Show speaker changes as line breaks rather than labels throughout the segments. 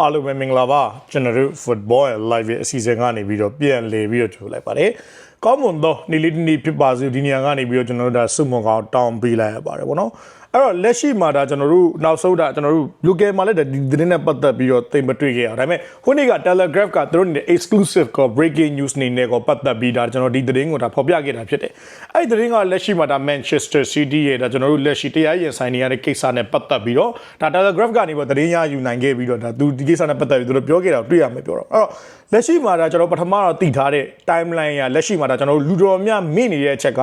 အားလုံးပဲမင်္ဂလာပါကျွန်တော်တို့ football live ရဲ့အစီအစဉ်ကနေပြီးတော့ပြန်လည်ပြီးတော့ကြိုလိုက်ပါတယ်ကောင်းမွန်သောနေ့လေးတစ်နေ့ဖြစ်ပါစေဒီနေရာကနေပြီးတော့ကျွန်တော်တို့ဒါစုမွန်ကောင်တောင်းပေးလိုက်ရပါတယ်ဗောနော် အဲ့တော့လက်ရှိမှာဒါကျွန်တော်တို့နောက်ဆုံးဒါကျွန်တော်တို့ local မှာလည်းဒီသတင်းနဲ့ပတ်သက်ပြီးတော့သိမတွေ့ခဲ့ရအောင်ဒါပေမဲ့ခုနေ့က Telegraph ကသူတို့နေတဲ့ exclusive က breaking news နေနဲ့ကိုပတ်သက်ပြီးဒါကျွန်တော်ဒီသတင်းကိုဒါဖော်ပြခဲ့တာဖြစ်တယ်အဲ့ဒီသတင်းကလက်ရှိမှာဒါ Manchester City ရဲ့ဒါကျွန်တော်တို့လက်ရှိတရားရင်ဆိုင်နေရတဲ့ကိစ္စနဲ့ပတ်သက်ပြီးတော့ဒါ Telegraph ကနေပြီးသတင်းရယူနိုင်ခဲ့ပြီးတော့ဒါသူဒီကိစ္စနဲ့ပတ်သက်ပြီးသူတို့ပြောခဲ့တာကိုတွေ့ရမယ်ပြောတော့အဲ့တော့လက်ရှိမှာဒါကျွန်တော်ပထမတော့တည်ထားတဲ့ timeline ရလက်ရှိမှာဒါကျွန်တော်တို့လူတော်များမိနေတဲ့အချက်က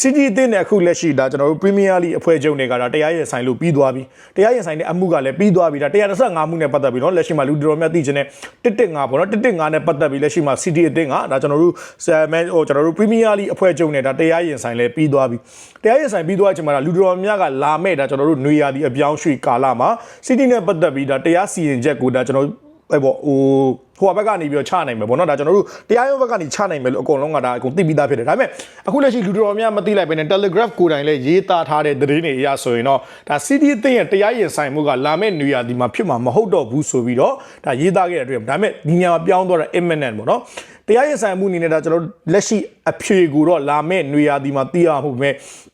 City အသင်းနဲ့အခုလက်ရှိဒါကျွန်တော်တို့ Premier League အဖွဲ့ချုပ်တွေကဒါတရားရင်ဆိုင်လို့ပြီးသွားပြီတရားရင်ဆိုင်တဲ့အမှုကလည်းပြီးသွားပြီဒါ135မှုနဲ့ပတ်သက်ပြီးတော့လက်ရှိမှာလူတော်များသိချင်တဲ့115ပေါ့နော်115နဲ့ပတ်သက်ပြီးလက်ရှိမှာ City အသင်းကဒါကျွန်တော်တို့ဆယ်မဲဟိုကျွန်တော်တို့ Premier League အဖွဲ့ချုပ်နဲ့ဒါတရားရင်ဆိုင်လည်းပြီးသွားပြီတရားရင်ဆိုင်ပြီးသွားချိန်မှာဒါလူတော်များကလာမဲ့ဒါကျွန်တော်တို့ຫນွေရာသီအပြောင်းရွှေ့ကာလမှာ City နဲ့ပတ်သက်ပြီးဒါတရားစီရင်ချက်ကိုဒါကျွန်တော်အဲ့ပေါ့ဟို ဟိုဘက်ကနေပြီးတော့ချနိုင်မယ်ပေါ့နော်ဒါကျွန်တော်တို့တရားရုံးဘက်ကနေချနိုင်မယ်လို့အကုန်လုံးကဒါအကုန်သိပြီးသားဖြစ်တယ်ဒါပေမဲ့အခုလက်ရှိလူတော်များမသိလိုက်ပဲနဲ့ Telegraph ကိုယ်တိုင်လည်းရေးသားထားတဲ့သတင်းတွေအရဆိုရင်တော့ဒါ CD အသင်းရဲ့တရားရင်ဆိုင်မှုကလာမယ့်နေရာဒီမှာဖြစ်မှာမဟုတ်တော့ဘူးဆိုပြီးတော့ဒါရေးသားခဲ့တဲ့အတွက်ဒါပေမဲ့ဒီညမှာပြောင်းသွားတာ imminent ပေါ့နော်တရားရင်ဆိုင်မှုအနေနဲ့ဒါကျွန်တော်လက်ရှိအဖြေကိုတော့လာမယ့်နေရာဒီမှာသိရမှုပဲ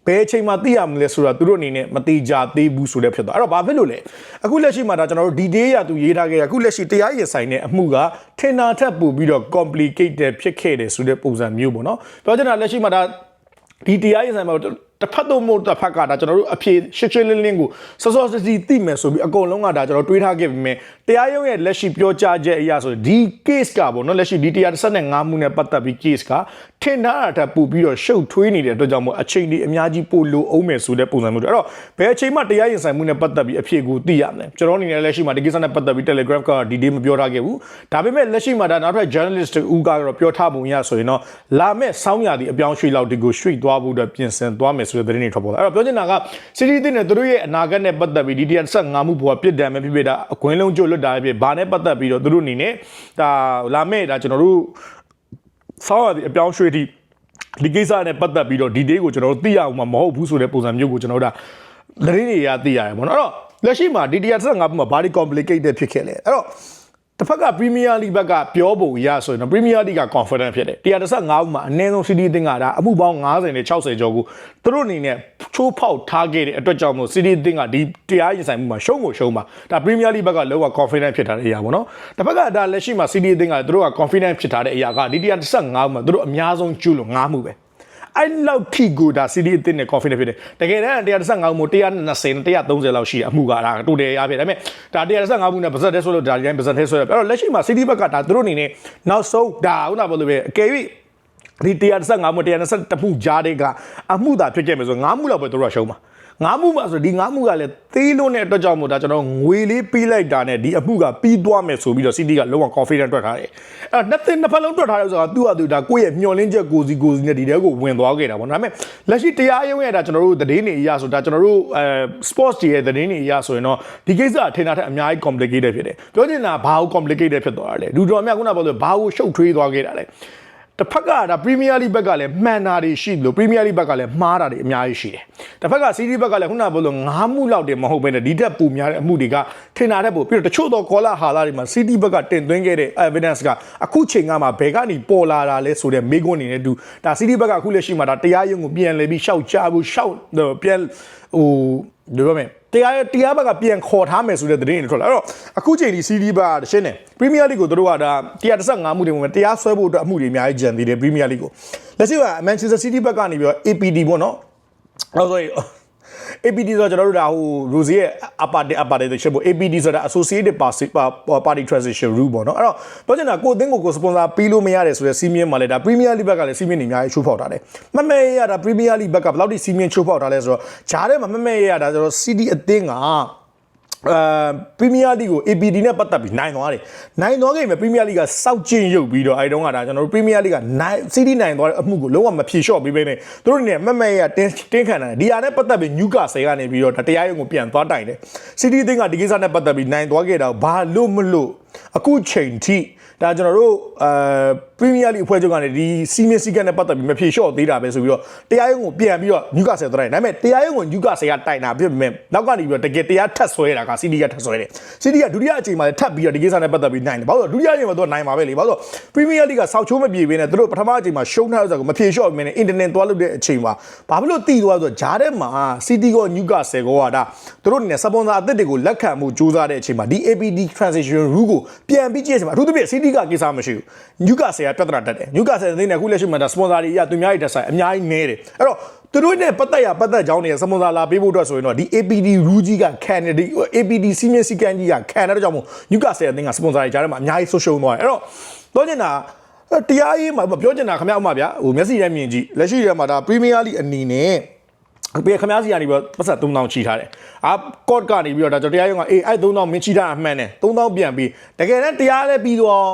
ဘယ်အချိန်မှာသိရမလဲဆိုတာသူတို့အနေနဲ့မတိကြသေးဘူးဆိုတဲ့ဖြစ်သွားအဲ့တော့ဘာဖြစ်လို့လဲအခုလက်ရှိမှာဒါကျွန်တော်တို့ detail ရသူရေးထားခဲ့ရအခုလက်ရှိတရားရင်ဆိုင်တဲ့အမှုကထင်တာထက်ပိုပြီးတော့ complicated ဖြစ်ခဲ့တယ်ဆိုတဲ့ပုံစံမျိုးပေါ့နော်ပြောချင်တာလက်ရှိမှာဒါဒီတရားရင်ဆိုင်မှာ တစ်ဖက်တော့မဟုတ်တစ်ဖက်ကဒါကျွန်တော်တို့အဖြေရှင်းရှင်းလင်းလင်းကိုစောစောစီစီသိမယ်ဆိုပြီးအကုန်လုံးကဒါကျွန်တော်တွေးထားခဲ့ပြီးမြဲတရားရုံးရဲ့လက်ရှိပြောကြားချက်အရာဆိုဒီ case ကပေါ့နော်လက်ရှိဒီ135မှုနဲ့ပတ်သက်ပြီး case ကထင်ထားတာတက်ပူပြီးတော့ရှုပ်ထွေးနေတဲ့အတွက်ကြောင့်မို့အချိန်ဒီအများကြီးပိုလိုအောင်မယ်ဆိုတဲ့ပုံစံမျိုးတွေအဲ့တော့ဘယ်အချိန်မှတရားရင်ဆိုင်မှုနဲ့ပတ်သက်ပြီးအဖြေကိုသိရမလဲကျွန်တော်အနေနဲ့လက်ရှိမှာဒီ case နဲ့ပတ်သက်ပြီး Telegraph ကဒီ day မပြောထားခဲ့ဘူးဒါပေမဲ့လက်ရှိမှာဒါနောက်ထပ် journalist ဦးကတော့ပြောထားပုံရဆိုရင်တော့လာမဲ့ဆောင်းရာသီအပြောင်းရွှေ့လောက်ဒီကိုရွှေ့သွားဖို့အတွက်ပြင်ဆင်သွားမယ်ဆိုတဲ့သတင်းတွေထွက်ပေါ်လာအဲ့တော့ပြောချင်တာက City တင်နဲ့သူတို့ရဲ့အနာဂတ်နဲ့ပတ်သက်ပြီးဒီ115မှုဘောပြစ်ဒဏ်ပဲဖြစ်ဖြစ်ဒါအကွင်းလုံးကျွတ်လွတ်တာပဲဖြစ်ဘာနဲ့ပတ်သက်ပြီးတော့သူတို့အနေနဲ့ဒါလာမဲ့ဒါကျွန်တော်တို့ဆောင်းရာသီအပြောင်းရွှေ့ထိဒီကိစ္စနဲ့ပတ်သက်ပြီးတော့ဒီ day ကိုကျွန်တော်တို့သိရအောင်မှာမဟုတ်ဘူးဆိုတဲ့ပုံစံမျိုးကိုကျွန်တော်တို့ဒါသတင်းတွေရသိရတယ်ပေါ့နော်အဲ့တော့လက်ရှိမှာဒီ115ပုံမှာဘာတွေ complicated ဖြစ်ခဲ့လဲအဲ့တော့ တစ်ဖက်က Premier League ဘက်ကပြောပုံရဆိုရင်တော့ Premier League က confident ဖြစ်တယ်135ဦးမှာအနည်းဆုံး City အသင်းကဒါအမှုပေါင်း90နဲ့60ကျော်ကိုသူတို့အနေနဲ့ချိုးဖောက်ထားခဲ့တဲ့အတွက်ကြောင့်မို့ City အသင်းကဒီတရားရင်ဆိုင်မှုမှာရှုံးကိုရှုံးပါဒါ Premier League ဘက်ကလောက confident ဖြစ်ထားတဲ့အရာပေါ့နော်တစ်ဖက်ကဒါလက်ရှိမှာ City အသင်းကသူတို့က confident ဖြစ်ထားတဲ့အရာကဒီ135ဦးမှာသူတို့အများဆုံးကျူးလို့9မှုပဲ အဲ့လောက်ထိကိုဒါ CD အသင်းနဲ့ confident ဖြစ်တယ်တကယ်တမ်း135မှု120နဲ့130လောက်ရှိတယ်အမှုကဒါတိုတယ်ရဖြစ်ဒါပေမဲ့ဒါ135မှုနဲ့ပါဇက်တဲ့ဆိုလို့ဒါဒီတိုင်းပါဇက်တဲ့ဆိုရအဲ့တော့လက်ရှိမှာ CD ဘက်ကဒါသူတို့အနေနဲ့နောက်ဆုံးဒါခုနကပြောလို့ပဲအကယ်၍ဒီ135မှု120မှုကြားတဲ့ကအမှုသာဖြစ်ခဲ့မယ်ဆို9မှုလောက်ပဲသူတို့ကရှုံးပါ ငါးမှုမှာဆိုဒီငါးမှုကလည်းသေးလို့တဲ့အတွက်ကြောင့်မို့ဒါကျွန်တော်ငွေလေးပေးလိုက်တာနဲ့ဒီအမှုကပြီးသွားမယ်ဆိုပြီးတော့ City ကလုံးဝ confident တွက်ထားတယ်အဲ့တော့နှစ်သင်းနှစ်ဖက်လုံးတွက်ထားတယ်ဆိုတာသူ့ဟာသူဒါကိုယ့်ရဲ့မျှော်လင့်ချက်ကိုစီကိုစီနဲ့ဒီတဲကိုဝင်သွားခဲ့တာပေါ့နော်ဒါပေမဲ့လက်ရှိတရားရုံးရဲ့ဒါကျွန်တော်တို့သတင်းတွေအရဆိုဒါကျွန်တော်တို့အဲ sports တွေရဲ့သတင်းတွေအရဆိုရင်တော့ဒီကိစ္စအထင်တာထက်အများကြီး complicated ဖြစ်တယ်ပြောချင်တာဘာကို complicated ဖြစ်သွားတာလဲလူတော်များခုနကပြောလို့ဘာကိုရှုပ်ထွေးသွားခဲ့တာလဲ တစ်ဖက်ကဒါပရီးမီးယားလိဘက်ကလည်းမှန်တာတွေရှိလို့ပရီးမီးယားလိဘက်ကလည်းမှားတာတွေအများကြီးရှိတယ်။တစ်ဖက်ကစီးရီးဘက်ကလည်းခုနကပြောလို့ငါးမှုလောက်တည်းမဟုတ်ဘဲနဲ့ဒီတက်ပူများတဲ့အမှုတွေကထင်တာတဲ့ပို့ပြီးတော့တချို့သောကောလာဟာလာတွေမှာစီးတီးဘက်ကတင်သွင်းခဲ့တဲ့ evidence ကအခုချိန်ကမှဘယ်ကနေပေါ်လာတာလဲဆိုတဲ့မေးခွန်းအနေနဲ့တူဒါစီးတီးဘက်ကအခုလက်ရှိမှာဒါတရားရုံးကိုပြန်လဲပြီးရှောက်ချဖို့ရှောက်ပြန် ဟိုဒီလိုပဲတရားတရားဘက်ကပြန်ခေါ်ထားမယ်ဆိုတဲ့သတင်းတွေထွက်လာအဲ့တော့အခုချိန်ဒီ CD ဘက်ကတရှင်းနေပရီးမီးယားလိကိုတို့ကဒါ135မှုတွေမှာတရားစွဲဖို့အတွက်အမှုတွေအများကြီးကြံသေးတယ်ပရီးမီးယားလိကိုလက်ရှိကမန်ချက်စတာစီးတီးဘက်ကနေပြီးတော့ APD ပေါ့နော်အဲ့ဆိုရင် APD ဆိုတော့ကျွန်တော်တို့ဒါဟို Rose ရဲ့ upper upper တဲ့ချက်ပေါ့ APD ဆိုတာ Associated Party Party Transition Rule ပေါ့နော်အဲ့တော့ပြောချင်တာကိုအသင်းကိုကို sponsor ပေးလို့မရတယ်ဆိုတဲ့စီးမြင့်မှာလဲဒါ Premier League ဘက်ကလည်းစီးမြင့်နေအများကြီးချိုးဖောက်ထားတယ်မမဲရတာ Premier League ဘက်ကဘယ်လောက်ထိစီးမြင့်ချိုးဖောက်ထားလဲဆိုတော့ဂျားထဲမှာမမဲရတာဆိုတော့ CD အသင်းက အဲပရီးမီးယားလိကို APD နဲ့ပတ်သက်ပြီးနိုင်သွားတယ်။နိုင်သွားခဲ့ပြီပရီးမီးယားလိကစောက်ကျင်ရုပ်ပြီးတော့အဲတုန်းကဒါကျွန်တော်တို့ပရီးမီးယားလိကနိုင် CD နိုင်သွားတဲ့အမှုကိုလုံးဝမဖြေလျှော့ပေးဘဲနဲ့သူတို့နေမက်မက်ရတင်းတင်းခံတယ်။ဒီဟာနဲ့ပတ်သက်ပြီးညူကာဆယ်ကနေပြီးတော့တရားရုံးကိုပြန်သွားတိုင်တယ်။ CD အသင်းကဒီကိစ္စနဲ့ပတ်သက်ပြီးနိုင်သွားခဲ့တာဘာလို့မလို့ အခုချိန်ထိဒါကျွန်တော်တို့အဲပ Premier League အဖွဲ့ချုပ်ကနေဒီစီမင်းစီကတ်နဲ့ပတ်သက်ပြီးမဖြေလျှော့သေးတာပဲဆိုပြီးတော့တရားရုံးကိုပြန်ပြီးတော့ Newcastle သွားတယ်ဒါပေမဲ့တရားရုံးကို Newcastle ကတိုင်တာဖြစ်ပေမဲ့နောက်ကနေပြီးတော့တကယ်တရားထပ်ဆွဲတာက City ကထပ်ဆွဲတယ် City ကဒုတိယအချိန်မှာလည်းထပ်ပြီးတော့ဒီကိစ္စနဲ့ပတ်သက်ပြီးနိုင်တယ်ဘာလို့လဲဒုတိယအချိန်မှာသူကနိုင်ပါပဲလေဘာလို့လဲ Premier League ကစောက်ချိုးမပြေဘဲနဲ့သူတို့ပထမအချိန်မှာရှုံးထားတဲ့ဆိုတော့မဖြေလျှော့ဘဲနဲ့ internet သွားလို့တဲ့အချိန်မှာဘာဖြစ်လို့တည်သွားဆိုတော့ဂျားထဲမှာ City က Newcastle ကဒါသူတို့နေစပွန်ဆာအသစ်တွေကိုလက်ခံမှုစူးစမ်းတဲ့အချိန်မှာဒီ APD transition rule ကိုပြန်ပြီးကြည့်ရမှာအထူးသဖြင့် City ကကိစ္စမရှိဘူး Newcastle ကပြဿနာတက်တယ် Newcastle အနေနဲ့အခုလက်ရှိမှာဒါ sponsor တွေအရသူများတွေတက်ဆိုင်အများကြီးနည်းတယ်အဲ့တော့သူတို့နဲ့ပတ်သက်ရပတ်သက်ကြောင်းတွေစပွန်ဆာလာပေးဖို့အတွက်ဆိုရင်တော့ဒီ APD rule ကြီးကခံတယ်ဒီ APD စီမင်းစီကန်ကြီးကခံတဲ့ကြောင့်မို့ Newcastle အသင်းက sponsor တွေကြားထဲမှာအများကြီးဆုံးရှုံးသွားတယ်အဲ့တော့တော့ကျင်တာတရားရေးမှာပြောချင်တာခင်ဗျာဥမာဗျာဟိုမျက်စိထဲမြင်ကြည့်လက်ရှိထဲမှာဒါ Premier League အနေနဲ့ ပြေခမားစီကနေပြီးတော့ပတ်သက်3000ချီထားတယ်။အာကော့ကနေပြီးတော့ဒါကျွန်တော်တရားရုံးကအေးအဲ့3000မင်းချီထားတာမှန်တယ်။3000ပြန်ပြီးတကယ်တမ်းတရားလည်းပြီးတော့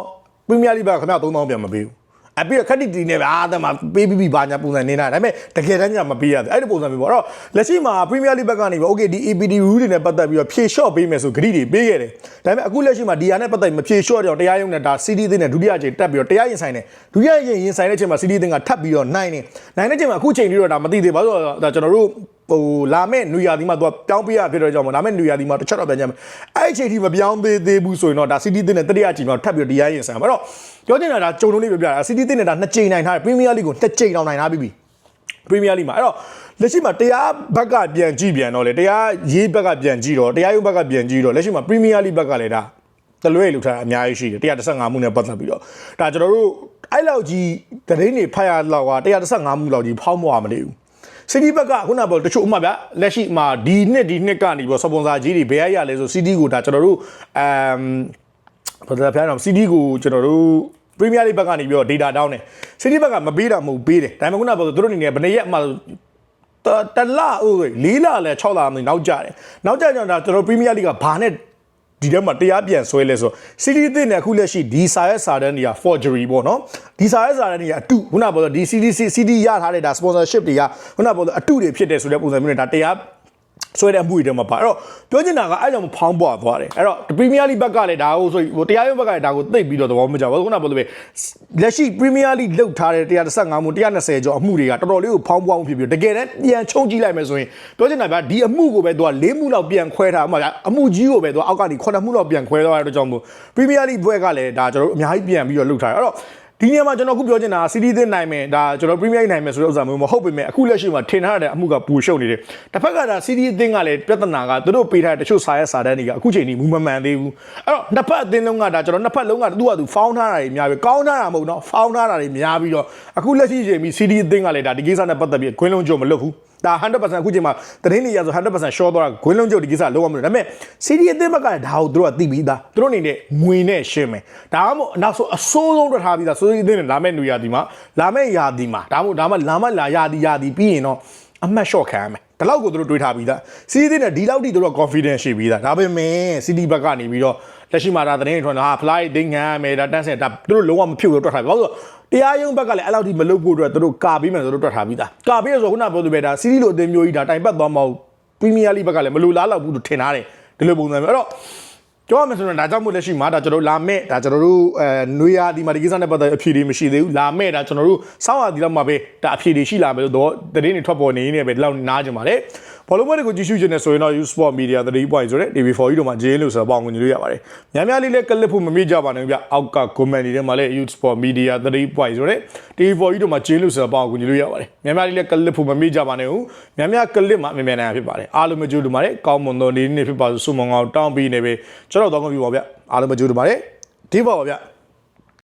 ပရီးမီးယားလိဂ်ကခမား3000ပြန်မပေးဘူး။ အပြီးတော့ခက်တီတီနဲ့ပဲအာတမပေးပြီးပြီးဘာညာပုံစံနေတာဒါပေမဲ့တကယ်တမ်းကျမပေးရတယ်အဲ့ဒီပုံစံမျိုးပေါ့အဲ့တော့လက်ရှိမှာပရီးမီးယားလိဂ်ဘက်ကနေပြီး okay ဒီ APD rule တွေနဲ့ပတ်သက်ပြီးတော့ဖြေလျှော့ပေးမယ်ဆိုဂရိတွေပေးခဲ့တယ်ဒါပေမဲ့အခုလက်ရှိမှာဒီဟာနဲ့ပတ်သက်မဖြေလျှော့တော့တရားရုံးနဲ့ဒါ CD အသင်းနဲ့ဒုတိယအချိန်တက်ပြီးတော့တရားရင်ဆိုင်တယ်ဒုတိယအချိန်ရင်ဆိုင်တဲ့အချိန်မှာ CD အသင်းကထပ်ပြီးတော့နိုင်တယ်နိုင်တဲ့အချိန်မှာအခုချိန်ပြီးတော့ဒါမသိသေးပါဘူးဆိုတော့ဒါကျွန်တော်တို့ ဟိုလာမဲ့နွေရာသီမှာသူကပြောင်းပေးရဖြစ်တော့ကြောင့်မလာမဲ့နွေရာသီမှာတစ်ချက်တော့ပြန်ကြမယ်အဲ့ဒီအချိန်ထိမပြောင်းသေးသေးဘူးဆိုရင်တော့ဒါ CD တင်တဲ့တတိယအချိန်မှာထပ်ပြီးတော့တရားရင်ဆိုင်မှာအဲ့တော့ပြောချင်တာဒါကြုံလုံးလေးပြပြတာ CD တင်တဲ့ဒါနှစ်ချိန်နိုင်ထားတယ် Premier League ကိုနှစ်ချိန်တောင်နိုင်ထားပြီးပြီ Premier League မှာအဲ့တော့လက်ရှိမှာတရားဘက်ကပြန်ကြည့်ပြန်တော့လေတရားရေးဘက်ကပြန်ကြည့်တော့တရားရုံးဘက်ကပြန်ကြည့်တော့လက်ရှိမှာ Premier League ဘက်ကလည်းဒါတလွဲလှူထားတာအများကြီးရှိတယ်115မှုနဲ့ပတ်သက်ပြီးတော့ဒါကျွန်တော်တို့အဲ့လောက်ကြီးသတင်းတွေဖတ်ရလောက်က115မှုလောက်ကြီးဖောင်းမွားမနေဘူး စီဒီဘက်ကခုနကပြောတချို့ဥမာဗျလက်ရှိမှာဒီနှစ်ဒီနှစ်ကနေပြီးစပွန်ဆာကြီးတွေဘယ်ရရလဲဆိုစီဒီကိုဒါကျွန်တော်တို့အမ်ဘာသာဖျားတော့ CD ကိုကျွန်တော်တို့ Premier League ဘက်ကနေပြီးတော့ data တောင်းတယ် CD ဘက်ကမပေးတာမဟုတ်ပေးတယ်ဒါပေမဲ့ခုနကပြောသူတို့အနေနဲ့ဘယ်နှစ်ရက်မှတတလအိုးလေးလလဲ6လမသိနောက်ကြတယ်နောက်ကြကြတော့ကျွန်တော် Premier League ကဘာနဲ့ ဒီထဲမှာတရားပြန်ဆွဲလဲဆိုစီဒီသစ်နဲ့အခုလက်ရှိဒီစာရဲ့စာတန်းတွေက forgery ပေါ့နော်ဒီစာရဲ့စာတန်းတွေကအတုခုနကပြောတော့ဒီ CDC CD ရထားတဲ့ဒါ sponsorship တွေကခုနကပြောတော့အတုတွေဖြစ်တယ်ဆိုတဲ့ပုံစံမျိုးနဲ့ဒါတရား ဆွဲတဲ့အမှုတွေထဲမှာပါအဲ့တော့ပြောချင်တာကအဲ့ကြောင့်ဖောင်းပွားသွားတယ်အဲ့တော့ပရီးမီးယားလိဘက်ကလည်းဒါကိုဆိုဟိုတရားရုံးဘက်ကလည်းဒါကိုသိပ်ပြီးတော့သဘောမကျဘူးခုနကပြောလို့ပဲလက်ရှိပရီးမီးယားလိလှုပ်ထားတဲ့115မှု120ကျော်အမှုတွေကတော်တော်လေးကိုဖောင်းပွားမှုဖြစ်ပြီးတကယ်တမ်းပြန်ချုံကြည့်လိုက်မယ်ဆိုရင်ပြောချင်တာဗျာဒီအမှုကိုပဲသူက၄မှုလောက်ပြန်ခွဲထားအမှအမှုကြီးကိုပဲသူကအောက်ကနေ9မှုလောက်ပြန်ခွဲသွားတဲ့အတွက်ကြောင့်မို့ပရီးမီးယားလိဘက်ကလည်းဒါကျွန်တော်တို့အများကြီးပြန်ပြီးတော့လှုပ်ထားတယ်အဲ့တော့ ဒီနေရာမှာကျွန်တော်အခုပြောချင်တာစီးတီးသင်းနိုင်မယ်ဒါကျွန်တော် Premier League နိုင်မယ်ဆိုတဲ့ဥစ္စာမျိုးမဟုတ်ပေမဲ့အခုလက်ရှိမှာထင်ထားတဲ့အမှုကပူရှုပ်နေတယ်တစ်ဖက်ကဒါစီးတီးသင်းကလည်းပြဿနာကသူတို့ပေးထားတဲ့တချို့စာရဲစာတန်းတွေကအခုချိန်ထိမူမမှန်သေးဘူးအဲ့တော့နှစ်ဖက်အသင်းလုံးကဒါကျွန်တော်နှစ်ဖက်လုံးကသူ့ဟာသူဖောင်းထားတာတွေများပြီးကောင်းထားတာမဟုတ်တော့ဖောင်းထားတာတွေများပြီးတော့အခုလက်ရှိချိန်ပြီးစီးတီးသင်းကလည်းဒါဒီကိစ္စနဲ့ပတ်သက်ပြီးခွင်းလုံးကြုံမလွတ်ဘူး ဒါ100%အခုချိန်မှာသတင်းတွေရဆို100% short သွားတာဂွင်းလုံးကျုပ်ဒီကိစ္စလုံးဝမလို့ဒါပေမဲ့စီဒီအသင်းဘက်ကလည်းဒါကိုသူတို့ကသိပြီးသားသူတို့အနေနဲ့ငွေနဲ့ရှင်းမယ်ဒါမှမဟုတ်နောက်ဆိုအစိုးဆုံးတွက်ထားပြီးသားဆိုဒီအသင်းနဲ့လာမဲ့နေရာဒီမှာလာမဲ့ယာဒီမှာဒါမှမဟုတ်ဒါမှလာမလာယာဒီယာဒီပြီးရင်တော့အမှတ် short ခံရမယ် ဒီလောက်ကိုသူတို့တွေးထားပြီးသားစီဒီနဲ့ဒီလောက်ထိသူတို့ confidence ရှိပြီးသားဒါပေမဲ့စီဒီဘက်ကနေပြီးတော့လက်ရှိမှာဒါသတင်းထွန်းတာဟာ fly ဒိငန်းမယ်ဒါတန်းစင်ဒါသူတို့လုံးဝမဖြုတ်လို့တွက်ထားပြီဘာလို့တရားရုံးဘက်ကလည်းအဲ့လောက်ထိမလုပ်ဖို့အတွက်သူတို့ကာပြီးမယ်ဆိုတော့တွက်ထားပြီးသားကာပြီးရဆိုခုနပြောသူပဲဒါစီဒီလိုအသင်းမျိုးကြီးဒါတိုင်ပတ်သွားမဟုတ်ပရီးမီးယားလိဘက်ကလည်းမလိုလားလောက်ဘူးလို့ထင်ထားတယ်ဒီလိုပုံစံမျိုးအဲ့တော့ ကြောရမယ်ဆိုတော့ဒါကြောင့်မို့လက်ရှိမှာဒါကျွန်တော်တို့လာမဲ့ဒါကျွန်တော်တို့အဲနွေရာဒီမှာဒီကိစ္စနဲ့ပတ်သက်အဖြေတွေမရှိသေးဘူးလာမဲ့ဒါကျွန်တော်တို့စောင့်ရဒီလောက်မှာပဲဒါအဖြေတွေရှိလာမယ်လို့တော့သတင်းတွေထွက်ပေါ်နေနေပဲဒီလောက်နားကြပါလေ ဘောလုံးပွဲတွေကိုကြည့်ရှုခြင်းနဲ့ဆိုရင်တော့ U Sport Media 3 point ဆိုတဲ့ TV4 ကြီးတို့မှာဂျင်းလို့ဆိုတော့ပေါင်ဝင်လို့ရပါတယ်။များများလေးလည်းကလစ်ဖို့မမေ့ကြပါနဲ့ဗျ။အောက်က comment တွေထဲမှာလည်း U Sport Media 3 point ဆိုတဲ့ TV4 ကြီးတို့မှာဂျင်းလို့ဆိုတော့ပေါင်ဝင်လို့ရပါတယ်။များများလေးလည်းကလစ်ဖို့မမေ့ကြပါနဲ့ဦး။များများကလစ်မှာမြန်မြန်နိုင်ဖြစ်ပါတယ်။အားလုံးမကြိုးတူပါတယ်။ကောင်းမွန်သောနေ့နေ့ဖြစ်ပါစို့ဆုမွန်ကောင်းတောင်းပြီးနေပဲကျွန်တော်တော့ကောင်းပြီပါဗျ။အားလုံးမကြိုးတူပါတယ်။ဒီပါပါဗျ။